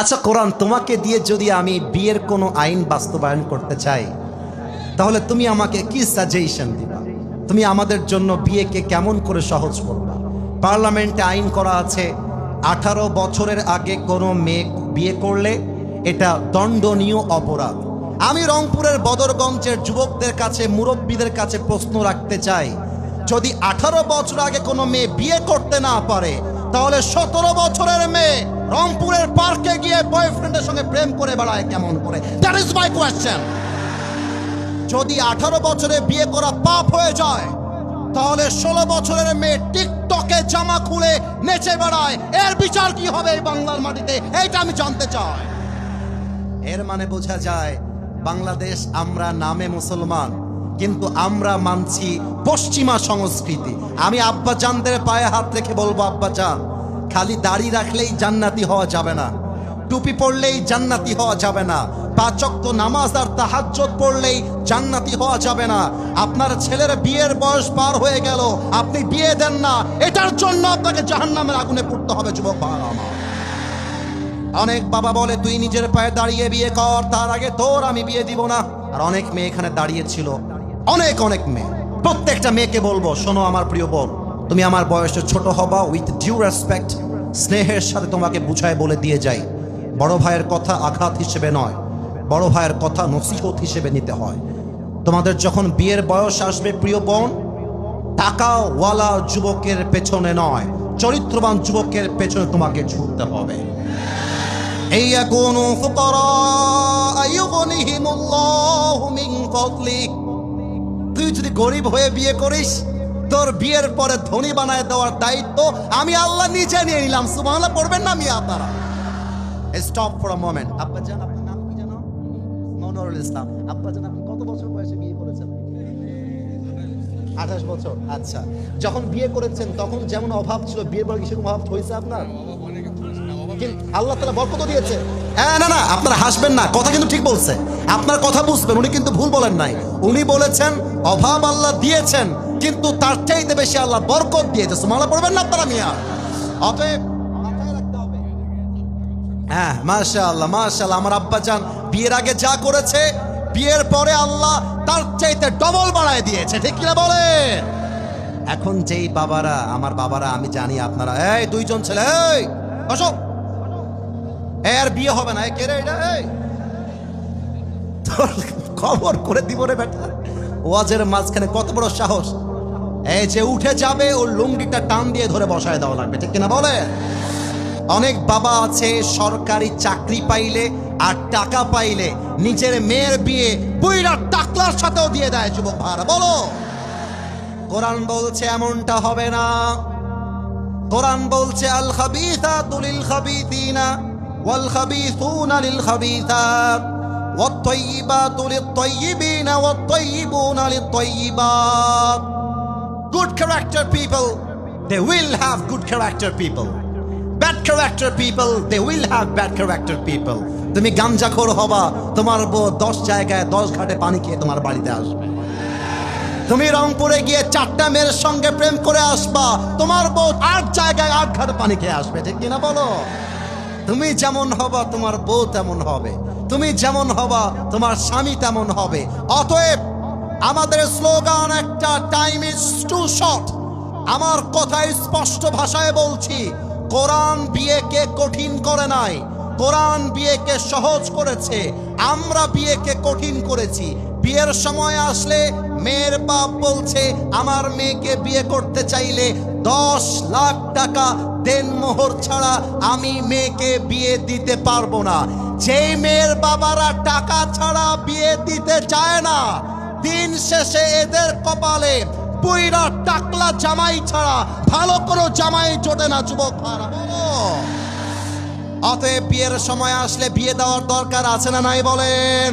আচ্ছা কোরআন তোমাকে দিয়ে যদি আমি বিয়ের কোনো আইন বাস্তবায়ন করতে চাই, তাহলে তুমি আমাকে কি সাজেশন দিবা? তুমি আমাদের জন্য বিয়েকে কেমন করে সহজ করবা? পার্লামেন্টে আইন করা আছে, আঠারো বছরের আগে কোনো মেয়ে বিয়ে করলে এটা দণ্ডনীয় অপরাধ। আমি রংপুরের বদরগঞ্জের যুবকদের কাছে, মুরব্বীদের কাছে প্রশ্ন রাখতে চাই, যদি আঠারো বছর আগে কোনো মেয়ে বিয়ে করতে না পারে, তাহলে সতেরো বছরের মেয়ে রংপুরের পার্কে গিয়ে বয়ফ্রেন্ডের সঙ্গে প্রেম করে বেড়ায় কেমন করে? দ্যাট ইজ মাই কোয়েশ্চেন যদি আঠারো বছরে বিয়ে করা পাপ হয়ে যায়, তাহলে ষোলো বছরের মেয়ে টিকটকে জামা খুলে নেচে বেড়ায়। এর বিচার কি হবে এই বাংলার মাটিতে? এইটা আমি জানতে চাই। এর মানে বোঝা যায়, বাংলাদেশ আমরা নামে মুসলমান, কিন্তু আমরা মানছি পশ্চিমা সংস্কৃতি। আমি আব্বা চানদের পায়ে হাত রেখে বলব আব্বা চান খালি দাড়ি রাখলেই জান্নাতি হওয়া যাবে না। টুপি পড়লেই জান্নাতি হওয়া যাবে না। পাঁচক্ত নামাজ আর তাহাজ্জত পড়লেই জান্নাতি হওয়া যাবে না। আপনার ছেলের বিয়ের বয়স পার হয়ে গেল, আপনি বিয়ে দেন না। এটার জন্য আপনাকে জাহান্নামের আগুনে পড়তে হবে, যুবক অনেক বাবা বলে, তুই নিজের পায়ে দাঁড়িয়ে বিয়ে কর, তার আগে তোর আমি বিয়ে দিব না। আর অনেক মেয়ে এখানে দাঁড়িয়ে ছিল। অনেক অনেক মেয়ে। প্রত্যেকটা মেয়েকে বলব, শোনো আমার প্রিয় বোন, তুমি আমার বয়সে ছোট হবা উইথ ডিউ রেসপেক্ট স্নেহের সাথে তোমাকে বুঝায় বলে দিয়ে যাই। বড় ভাইয়ের কথা আঘাত হিসেবে নয়, বড় ভাইয়ের কথা নসিহত হিসেবে নিতে হয়। তোমাদের যখন বিয়ের বয়স আসবে, প্রিয় বোন, টাকাওয়ালা যুবকের পেছনে নয়, চরিত্রবান যুবকের পেছনে তোমাকে ছুটতে হবে। এই তুই যদি গরিব হয়ে বিয়ে করিস তোর বিয়ের পরে ধনী বানায় দেওয়ার দায়িত্ব আমি আল্লাহ নিচে নিয়ে নিলাম। সুবহানাল্লাহ, পড়বেন না আমি আপনারা। স্টপ ফর আ মোমেন্ট আব্বা জান, আপনার নাম কি জানো মনোরুল ইসলাম। আব্বা জান, আপনি কত বছর বয়সে বিয়ে করেছেন? আঠাশ বছর। আচ্ছা। যখন বিয়ে করেছেন, তখন যেমন অভাব ছিল, বিয়ের পরে কি সেরকম অভাব হয়েছে আপনার? আল্লাহ তালা বরকত দিয়েছে। হ্যাঁ না না, আপনারা হাসবেন না। কথা কিন্তু ঠিক বলছে। আপনার কথা বুঝবেন, উনি কিন্তু ভুল বলেন নাই। উনি বলেছেন, অভাব আল্লাহ দিয়েছেন। কিন্তু তার চাইতে বেশি আল্লাহ বরকত দিয়েছে। সুমালা পড়বেন না আপনারা, মিয়া? অতএব। হ্যাঁ মাশা আল্লাহ মাশা আল্লাহ আমার আব্বা যান, বিয়ের আগে যা করেছে, বিয়ের পরে আল্লাহ তার চাইতে ডবল বাড়ায় দিয়েছে। ঠিক কিনা বলে এখন যেই বাবারা, আমার বাবারা, আমি জানি আপনারা, এই দুইজন ছেলে, এই, বসো। এর বিয়ে হবে না। কে রে এটা? খবর করে দিব রে বেটা। ওয়াজের মাঝখানে কত বড় সাহস। এই যে উঠে যাবে ওর লুঙ্গিটা টান দিয়ে ধরে বসায় দেওয়া লাগবে ঠিক কিনা বলে অনেক বাবা আছে সরকারি চাকরি পাইলে আর টাকা পাইলে নিজের মেয়ের বিয়ে বুইরা টাকলার সাথেও দিয়ে দেয় যুবক ভাড়া বলো কোরআন বলছে এমনটা হবে না কোরআন বলছে আল খাবিসাতু লিল খাবিসিনা ওয়াল খাবিসুনা লিল খাবিসাত والطيبات للطيبين والطيبون للطيبات good character people, they will have good character people. Bad character people, they will have bad character people. তুমি গাঞ্জাখোর হবা, তোমার বউ দশ জায়গায় দশ ঘাটে পানি খেয়ে তোমার বাড়িতে আসবে। তুমি রংপুরে গিয়ে চারটা মেয়ের সঙ্গে প্রেম করে আসবা, তোমার বউ আট জায়গায় আট ঘাটে পানি খেয়ে আসবে, ঠিক কিনা বলো? তুমি যেমন হবা, তোমার বউ তেমন হবে। তুমি যেমন হবা, তোমার স্বামী তেমন হবে। অতএব আমাদের স্লোগান একটা টাইম ইজ টু শর্ট আমার কথায় স্পষ্ট ভাষায় বলছি, কোরআন বিয়েকে কঠিন করে নাই। কোরআন বিয়েকে সহজ করেছে, আমরা বিয়েকে কঠিন করেছি। বিয়ের সময় আসলে মেয়ের বাপ বলছে, আমার মেয়েকে বিয়ে করতে চাইলে দশ লাখ টাকা দেন মোহর ছাড়া আমি মেয়েকে বিয়ে দিতে পারব না। যেই মেয়ের বাবারা টাকা ছাড়া বিয়ে দিতে চায় না দিন শেষে এদের কপালে পুইরা টাকলা জামাই ছাড়া ভালো কোনো জামাই জোটে না, যুবক অতএব বিয়ের সময় আসলে বিয়ে দেওয়ার দরকার আছে না নাই বলেন?